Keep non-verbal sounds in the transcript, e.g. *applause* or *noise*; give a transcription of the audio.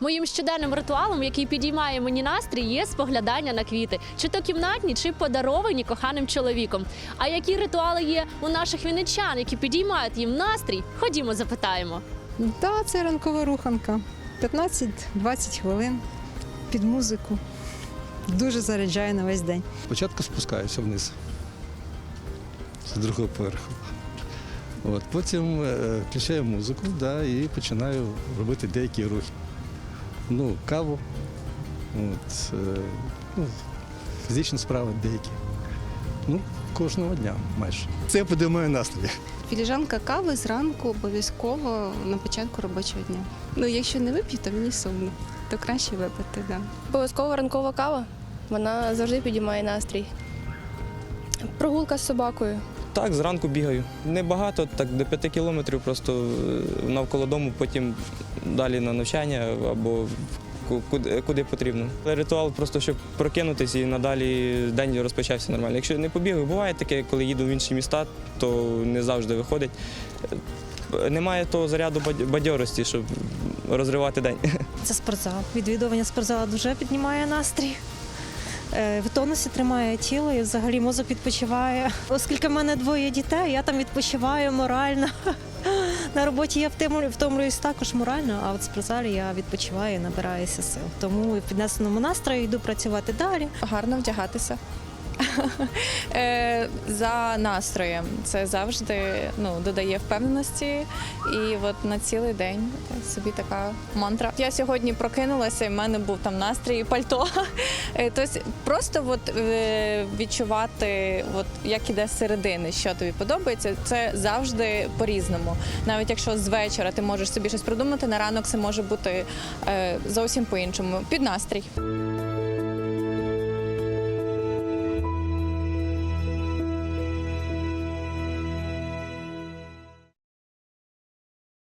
Моїм щоденним ритуалом, який підіймає мені настрій, є споглядання на квіти, чи то кімнатні, чи подаровані коханим чоловіком. А які ритуали є у наших вінничан, які підіймають їм настрій? Ходімо, запитаємо. Так, це ранкова руханка. 15-20 хвилин під музику. Дуже заряджає на весь день. Спочатку спускаюся вниз з другого поверху. От, потім е, включаю музику да, і починаю робити деякі рухи. Ну, каву, от, е, ну, фізичні справи деякі. Ну, кожного дня майже. Це підіймає настрій. Філіжанка кави зранку обов'язково на початку робочого дня. Ну, якщо не вип'ю, то мені сумно. То краще випити, так. Да. Обов'язково ранкова кава. Вона завжди підіймає настрій. Прогулка з собакою. Так, зранку бігаю. Небагато, так до 5 кілометрів, просто е, навколо дому, потім далі на навчання або куди, куди потрібно. Ритуал просто, щоб прокинутися і надалі день розпочався нормально. Якщо не побігаю, буває таке, коли їду в інші міста, то не завжди виходить. Немає того заряду бадьорості, щоб розривати день. Це спортзал. Відвідування спортзалу дуже піднімає настрій. Е, В тонусі тримає тіло і взагалі мозок відпочиває. Оскільки в мене двоє дітей, я там відпочиваю морально. На роботі я втомлю- втомлююсь також морально, а от в спортзалі я відпочиваю і набираюся сил. Тому в піднесеному настрою йду працювати далі. гарно вдягатися. *laughs* Е, За настроєм це завжди ну, додає впевненості. І от на цілий день собі така мантра. Я сьогодні прокинулася, і в мене був там настрій і пальто. *laughs* Е, Тобто просто от, е, відчувати, от, як іде середини, що тобі подобається, це завжди по-різному. Навіть якщо з вечора ти можеш собі щось придумати, на ранок це може бути зовсім по-іншому. Під настрій.